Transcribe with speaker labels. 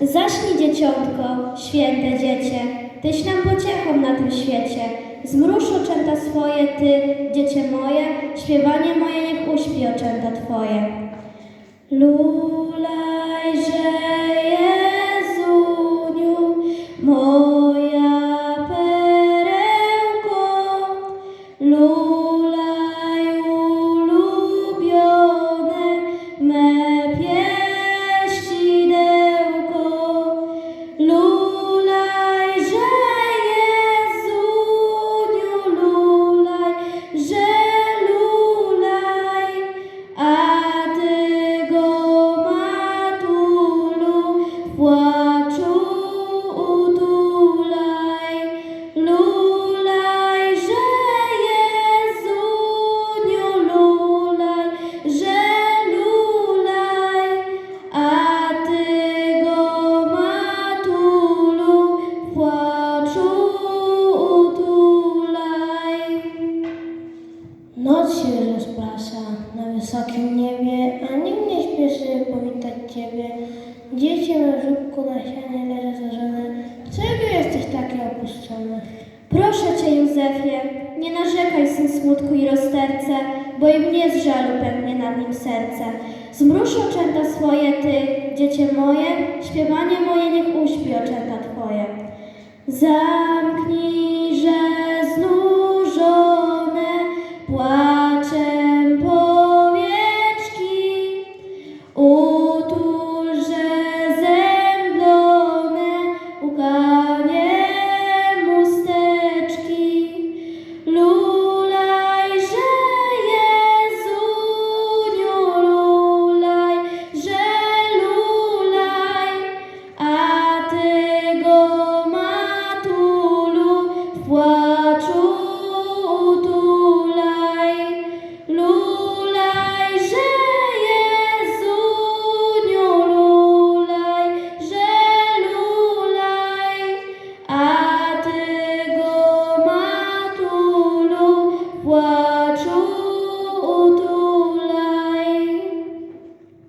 Speaker 1: Zaśnij dzieciątko, święte dziecię, Tyś nam pociechą na tym świecie. Zmruż oczęta swoje, Ty, dziecię moje, Śpiewanie moje niech uśpi oczęta Twoje. Lulajże Jezuniu, moja perełko, Lulaj płaczu utulaj. Lulaj, że Jezuniu, lulaj, że lulaj, a Ty go.
Speaker 2: Noc się rozprasza na wysokim niebie, a nie śpieszy powitać Ciebie. Dziecię na żubku na sianie leży zażone. Czego jesteś takie opuszczony?
Speaker 1: Proszę Cię, Józefie, nie narzekaj syn smutku i rozterce, bo i mnie z żalu pęknie nad nim serce. Zmruż oczęta swoje Ty, dziecię moje, śpiewanie moje niech uśpi oczęta Twoje. Zamknij